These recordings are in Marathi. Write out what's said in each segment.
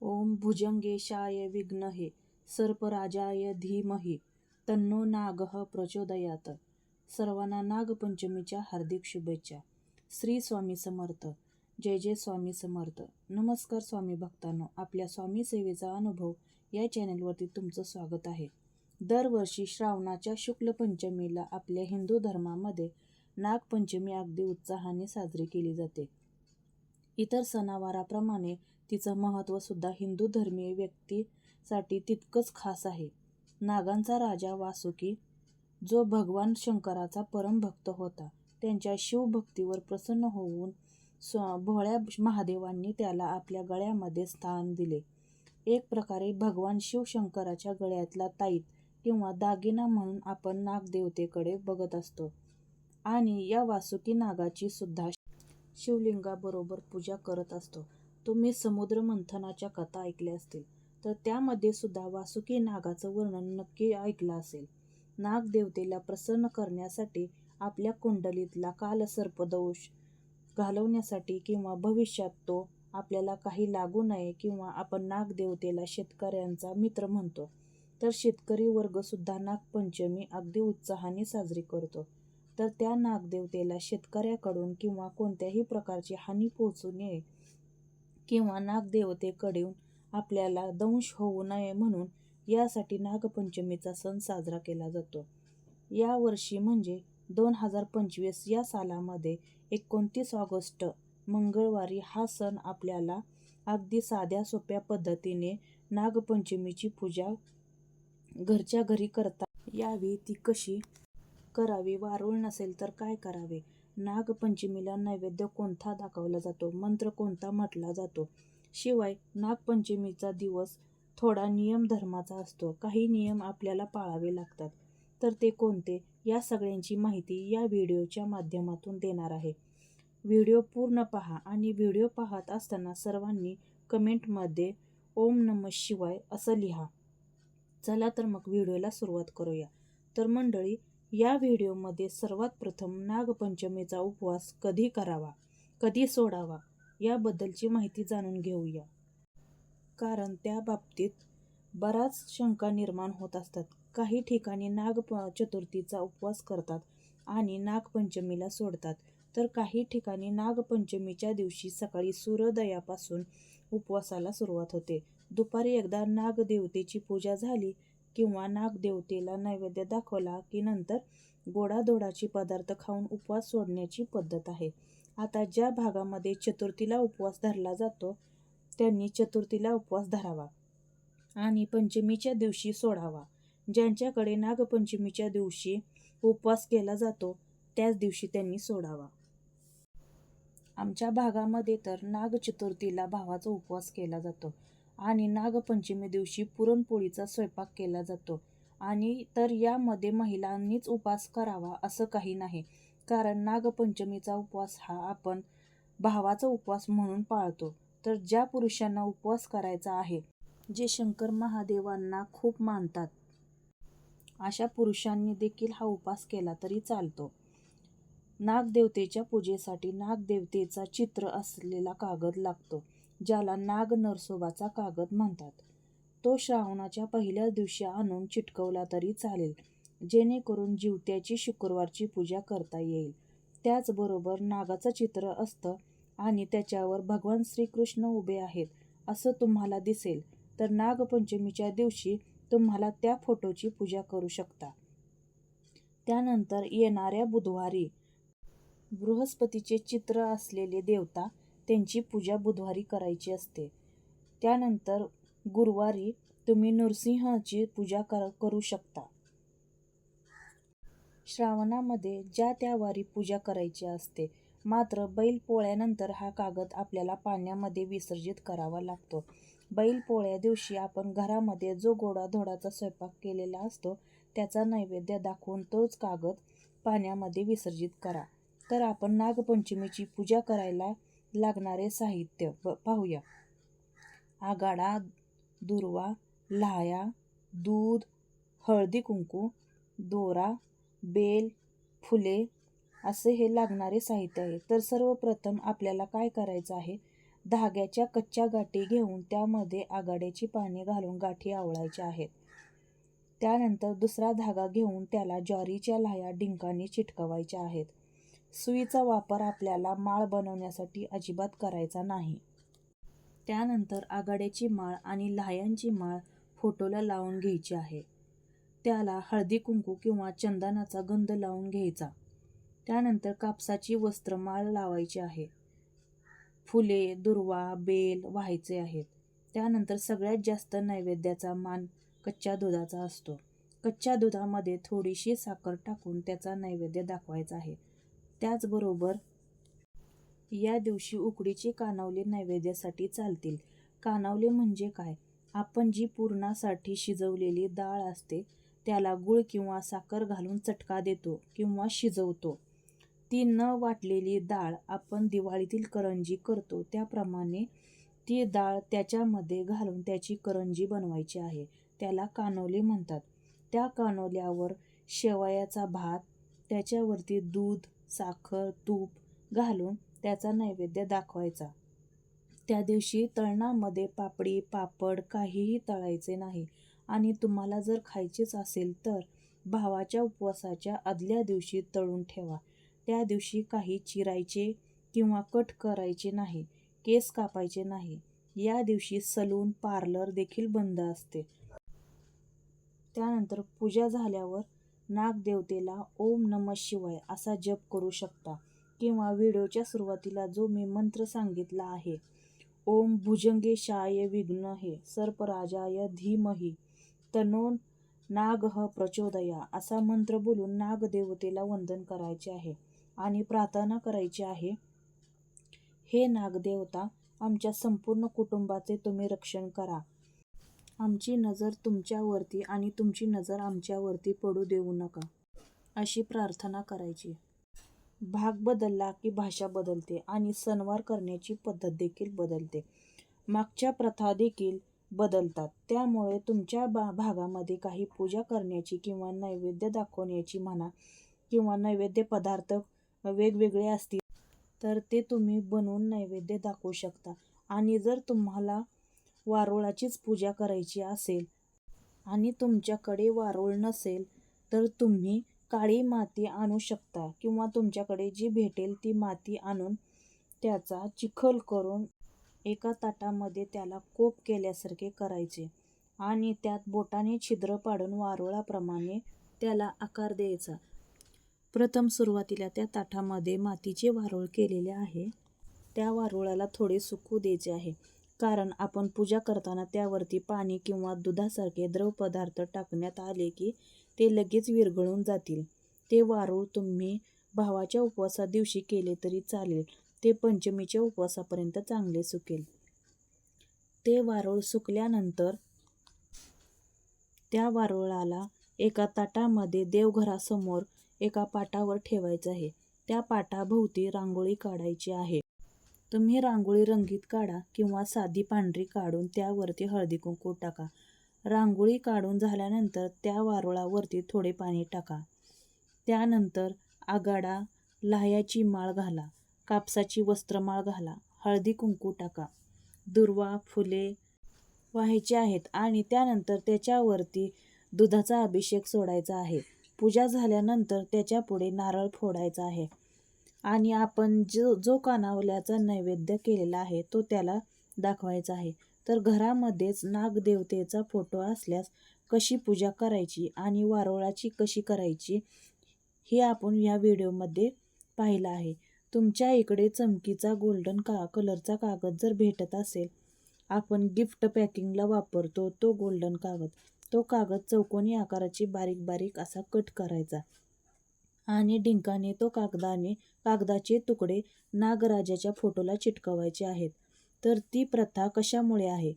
ओम भुजंगेशाय विद्महे सर्पराजाय धीमहि तन्नो नागः प्रचोदयात. सर्वांना नागपंचमीच्या हार्दिक शुभेच्छा. श्री स्वामी समर्थ. जय जय स्वामी समर्थ. नमस्कार स्वामी भक्तांनो. आपल्या स्वामी सेवेचा अनुभव या चॅनलवरती तुमचं स्वागत आहे. दरवर्षी श्रावणाच्या शुक्ल पंचमीला आपल्या हिंदू धर्मामध्ये नागपंचमी अगदी उत्साहाने साजरी केली जाते. इतर सणावाराप्रमाणे तिचं महत्त्व सुद्धा हिंदू धर्मीय व्यक्तीसाठी तितकंच खास आहे. नागांचा राजा वासुकी जो भगवान शंकराचा परमभक्त होता त्यांच्या शिवभक्तीवर प्रसन्न होऊन स्व भोळ्या महादेवांनी त्याला आपल्या गळ्यामध्ये स्थान दिले. एक प्रकारे भगवान शिवशंकराच्या गळ्यातला ताईत किंवा दागिना म्हणून आपण नागदेवतेकडे बघत असतो. आणि या वासुकी नागाची सुद्धा शिवलिंगाबरोबर पूजा करत असतो. तुम्ही समुद्र मंथनाच्या कथा ऐकल्या असतील तर त्यामध्ये सुद्धा वासुकी नागाचं वर्णन नक्की ऐकलं असेल. नागदेवतेला प्रसन्न करण्यासाठी आपल्या कुंडलीतला कालसर्पदोष घालवण्यासाठी किंवा भविष्यात तो आपल्याला काही लागू नये किंवा आपण नागदेवतेला शेतकऱ्यांचा मित्र म्हणतो तर शेतकरी वर्गसुद्धा नागपंचमी अगदी उत्साहाने साजरी करतो. तर त्या नागदेवतेला शेतकऱ्याकडून किंवा कोणत्याही प्रकारची हानी पोहोचू नये किंवा नागदेवतेकडून आपल्याला दंश होऊ नये म्हणून यासाठी नागपंचमीचा सण साजरा केला जातो. या वर्षी म्हणजे दोन हजार पंचवीस या सालामध्ये एकोणतीस ऑगस्ट मंगळवारी हा सण आपल्याला अगदी साध्या सोप्या पद्धतीने नागपंचमीची पूजा घरच्या घरी करता यावी. ती कशी करावी? वारूळ नसेल तर काय करावे? नागपंचमीला नैवेद्य कोणता दाखवला जातो? मंत्र कोणता म्हटला जातो? शिवाय नागपंचमीचा दिवस थोडा नियम धर्माचा असतो. काही नियम आपल्याला पाळावे लागतात. तर ते कोणते? या सगळ्यांची माहिती या व्हिडिओच्या माध्यमातून देणार आहे. व्हिडिओ पूर्ण पहा आणि व्हिडिओ पाहत असताना सर्वांनी कमेंटमध्ये ओम नम शिवाय असं लिहा. चला तर मग व्हिडिओला सुरुवात करूया. तर मंडळी या व्हिडिओमध्ये सर्वात प्रथम नागपंचमीचा उपवास कधी करावा कधी सोडावा याबद्दलची माहिती जाणून घेऊया. कारण त्या बाबतीत बराच शंका निर्माण होत असतात. काही ठिकाणी नाग चतुर्थीचा उपवास करतात आणि नागपंचमीला सोडतात. तर काही ठिकाणी नागपंचमीच्या दिवशी सकाळी सूर्योदयापासून उपवासाला सुरुवात होते. दुपारी एकदा नागदेवतेची पूजा झाली किंवा नागदेवतेला नैवेद्य दाखवला की नंतर गोडाधोडाचे पदार्थ खाऊन उपवास सोडण्याची पद्धत आहे. आता ज्या भागामध्ये चतुर्थीला उपवास धरला जातो त्यांनी चतुर्थीला उपवास धरावा आणि पंचमीच्या दिवशी सोडावा. ज्यांच्याकडे नागपंचमीच्या दिवशी उपवास केला जातो त्याच दिवशी त्यांनी सोडावा. आमच्या भागामध्ये तर नागचतुर्थीला भावाचा उपवास केला जातो. आणि नागपंचमी दिवशी पुरणपोळीचा स्वयंपाक केला जातो. आणि तर यामध्ये महिलांनीच उपवास करावा असं काही नाही. कारण नागपंचमीचा उपवास हा आपण भावाचा उपवास म्हणून पाळतो. तर ज्या पुरुषांना उपवास करायचा आहे जे शंकर महादेवांना खूप मानतात अशा पुरुषांनी देखील हा उपवास केला तरी चालतो. नागदेवतेच्या पूजेसाठी नागदेवतेचा चित्र असलेला कागद लागतो. ज्याला नाग नरसोबाचा कागद म्हणतात. तो श्रावणाच्या पहिल्या दिवशी आणून चिटकवला तरी चालेल जेणेकरून जिवत्याची शुक्रवारची पूजा करता येईल. त्याचबरोबर नागाचं चित्र असतं आणि त्याच्यावर भगवान श्रीकृष्ण उभे आहेत असं तुम्हाला दिसेल. तर नागपंचमीच्या दिवशी तुम्हाला त्या फोटोची पूजा करू शकता. त्यानंतर येणाऱ्या बुधवारी बृहस्पतीचे चित्र असलेले देवता त्यांची पूजा बुधवारी करायची असते. त्यानंतर गुरुवारी तुम्ही नृसिंहाची पूजा कर करू शकता. श्रावणामध्ये ज्या त्या वारी पूजा करायची असते मात्र बैल पोळ्यानंतर हा कागद आपल्याला पाण्यामध्ये विसर्जित करावा लागतो. बैल पोळ्या दिवशी आपण घरामध्ये जो गोडाधोडाचा स्वयंपाक केलेला असतो त्याचा नैवेद्य दाखवून तोच कागद पाण्यामध्ये विसर्जित करा. तर आपण नागपंचमीची पूजा करायला लागणारे साहित्य. पाहूया. आगाडा दुर्वा लाह्या दूध हळदी कुंकू दोरा बेल फुले असे हे लागणारे साहित्य आहे. तर सर्वप्रथम आपल्याला काय करायचं आहे? धाग्याच्या कच्च्या गाठी घेऊन त्यामध्ये आघाड्याची पाने घालून गाठी आवळायच्या आहेत. त्यानंतर दुसरा धागा घेऊन त्याला ज्वारीच्या लाह्या डिंकाने चिटकवायच्या आहेत. सुईचा वापर आपल्याला माळ बनवण्यासाठी अजिबात करायचा नाही. त्यानंतर आघाड्याची माळ आणि लाह्यांची माळ फोटोला लावून घ्यायची आहे. त्याला हळदी कुंकू किंवा चंदनाचा गंध लावून घ्यायचा. त्यानंतर कापसाची वस्त्रमाळ लावायची आहे. फुले दुर्वा बेल व्हायचे आहेत. त्यानंतर सगळ्यात जास्त नैवेद्याचा मान कच्च्या दुधाचा असतो. कच्च्या दुधामध्ये थोडीशी साखर टाकून त्याचा नैवेद्य दाखवायचा आहे. त्याचबरोबर या दिवशी उकडीची कानावले नैवेद्यासाठी चालतील. कानावले म्हणजे काय? आपण जी पुरणासाठी शिजवलेली डाळ असते त्याला गुळ किंवा साखर घालून चटका देतो किंवा शिजवतो. ती न वाटलेली डाळ आपण दिवाळीतील करंजी करतो त्याप्रमाणे ती डाळ त्याच्यामध्ये घालून त्याची करंजी बनवायची आहे. त्याला कानोले म्हणतात. त्या कानोल्यावर शेवयाचा भात त्याच्यावरती दूध साखर तूप घालून त्याचा नैवेद्य दाखवायचा. त्या दिवशी तळणामध्ये पापडी पापड काहीही तळायचे नाही आणि तुम्हाला जर खायचेच असेल तर भावाच्या उपवासाच्या आदल्या दिवशी तळून ठेवा. त्या दिवशी काही चिरायचे किंवा कट करायचे नाही केस कापायचे नाही. या दिवशी सलून पार्लर देखील बंद असते. त्यानंतर पूजा झाल्यावर नागदेवतेला ओम नम शिवाय असा जप करू शकता किंवा व्हिडिओच्या सुरुवातीला जो मी मंत्र सांगितला आहे ओम भुजंगेशाय विघ्न हे सर्पराजाय धीमही तनो नागह प्रचोदया असा मंत्र बोलून नागदेवतेला वंदन करायचे आहे आणि प्रार्थना करायची आहे हे नागदेवता आमच्या संपूर्ण कुटुंबाचे तुम्ही रक्षण करा. आमची नजर तुमच्यावरती आणि तुमची नजर आमच्यावरती पडू देऊ नका अशी प्रार्थना करायची. भाग बदलला की भाषा बदलते आणि सणवार करण्याची पद्धत देखील बदलते. मागच्या प्रथा देखील बदलतात. त्यामुळे तुमच्या बा भागामध्ये काही पूजा करण्याची किंवा नैवेद्य दाखवण्याची म्हणा किंवा नैवेद्य पदार्थ वेगवेगळे असतील तर ते तुम्ही बनवून नैवेद्य दाखवू शकता. आणि जर तुम्हाला वारुळाचीच पूजा करायची असेल आणि तुमच्याकडे वारुळ नसेल तर तुम्ही काळी माती आणू शकता किंवा तुमच्याकडे जी भेटेल ती माती आणून त्याचा चिखल करून एका ताटामध्ये त्याला कोप केल्यासारखे करायचे आणि त्यात बोटाने छिद्र पाडून वारुळाप्रमाणे त्याला आकार द्यायचा. प्रथम सुरुवातीला त्या ताटामध्ये मातीचे वारुळ केलेले आहे. त्या वारुळाला थोडे सुकू द्यायचे आहे. कारण आपण पूजा करताना त्यावरती पाणी किंवा दुधासारखे द्रव पदार्थ टाकण्यात आले की ते लगेच विरघळून जातील. ते वारूळ तुम्ही भावाच्या उपवासा दिवशी केले तरी चालेल. ते पंचमीच्या उपवासापर्यंत चांगले सुकेल. ते वारूळ सुकल्यानंतर त्या वारुळाला एका ताटामध्ये देवघरासमोर एका पाटावर ठेवायचं आहे. त्या पाटाभोवती रांगोळी काढायची आहे. तुम्ही रांगोळी रंगीत काढा किंवा साधी पांढरी काढून त्यावरती हळदी कुंकू टाका. रांगोळी काढून झाल्यानंतर त्या वारुळावरती थोडे पाणी टाका. त्यानंतर आगाडा लाह्याची माळ घाला कापसाची वस्त्रमाळ घाला हळदी कुंकू टाका. दुर्वा फुले व्हायचे आहेत आणि त्यानंतर त्याच्यावरती दुधाचा अभिषेक सोडायचा आहे. पूजा झाल्यानंतर त्याच्यापुढे नारळ फोडायचा आहे. आणि आपण जो जो कानावल्याचा नैवेद्य केलेला आहे तो त्याला दाखवायचा आहे. तर घरामध्येच नागदेवतेचा फोटो असल्यास कशी पूजा करायची आणि वारोळाची कशी करायची हे आपण या व्हिडिओमध्ये पाहिलं आहे. तुमच्या इकडे चमकीचा गोल्डन का कलरचा कागद जर भेटत असेल आपण गिफ्ट पॅकिंगला वापरतो तो गोल्डन कागद. तो कागद चौकोनी आकाराची बारीक बारीक असा कट करायचा. आणि डिंकाने तो कागदाने कागदाचे तुकडे नागराजाच्या फोटोला चिटकवायचे आहेत. तर ती प्रथा कशामुळे आहे?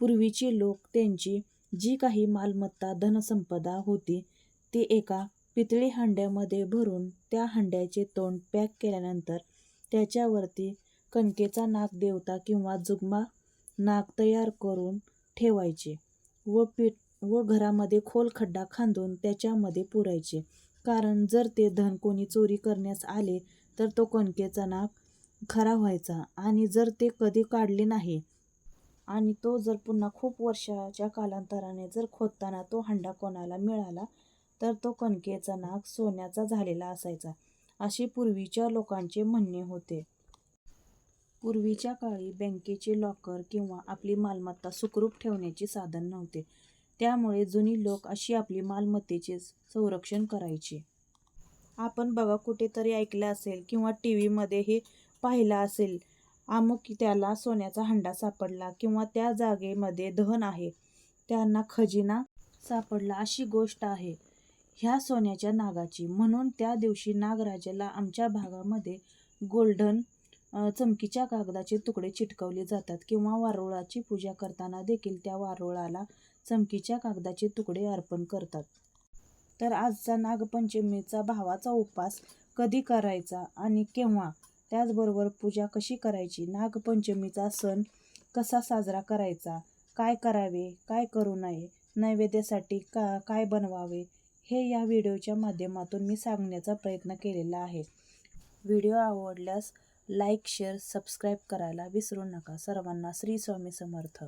पूर्वीची लोक त्यांची जी काही मालमत्ता धनसंपदा होती ती एका पितळी हांड्यामध्ये भरून त्या हांड्याचे तोंड पॅक केल्यानंतर त्याच्यावरती कणकेचा नाग देवता किंवा जुगमा नाग तयार करून ठेवायचे व पीठ व घरामध्ये खोल खड्डा खांदून त्याच्यामध्ये पुरायचे. कारण जर ते धन कोणी चोरी करण्यास आले तर तो कणकेचा नाग खरा व्हायचा. आणि जर ते कधी काढले नाही आणि तो जर पुन्हा खूप वर्षाच्या कालांतराने जर खोदताना तो हंडा कोणाला मिळाला तर तो कणकेचा नाग सोन्याचा झालेला असायचा असे पूर्वीच्या लोकांचे म्हणणे होते. पूर्वीच्या काळी बँकेचे लॉकर किंवा आपली मालमत्ता सुखरूप ठेवण्याचे साधन नव्हते. त्यामुळे जुनी लोक अशी आपली मालमत्तेचे संरक्षण करायचे. आपण बघा कुठेतरी ऐकलं असेल किंवा टी व्हीमध्ये हे पाहिलं असेल अमुक त्याला सोन्याचा हंडा सापडला किंवा त्या जागेमध्ये धन आहे त्यांना खजिना सापडला अशी गोष्ट आहे. ह्या सोन्याच्या नागाची. म्हणून त्या दिवशी नागराजाला आमच्या भागामध्ये गोल्डन चमकीच्या कागदाचे तुकडे चिटकवले जातात किंवा वारुळाची पूजा करताना देखील त्या वारुळाला चमकीच्या कागदाचे तुकडे अर्पण करतात. तर आजचा नागपंचमीचा भावाचा उपास कधी करायचा आणि केव्हा? त्याचबरोबर पूजा कशी करायची? नागपंचमीचा सण कसा साजरा करायचा? काय करावे? काय करू नये? नैवेद्यासाठी का काय बनवावे? हे या व्हिडिओच्या माध्यमातून मी सांगण्याचा प्रयत्न केलेला आहे. व्हिडिओ आवडल्यास लाईक शेअर सबस्क्राईब करायला विसरू नका. सर्वांना श्री स्वामी समर्थ.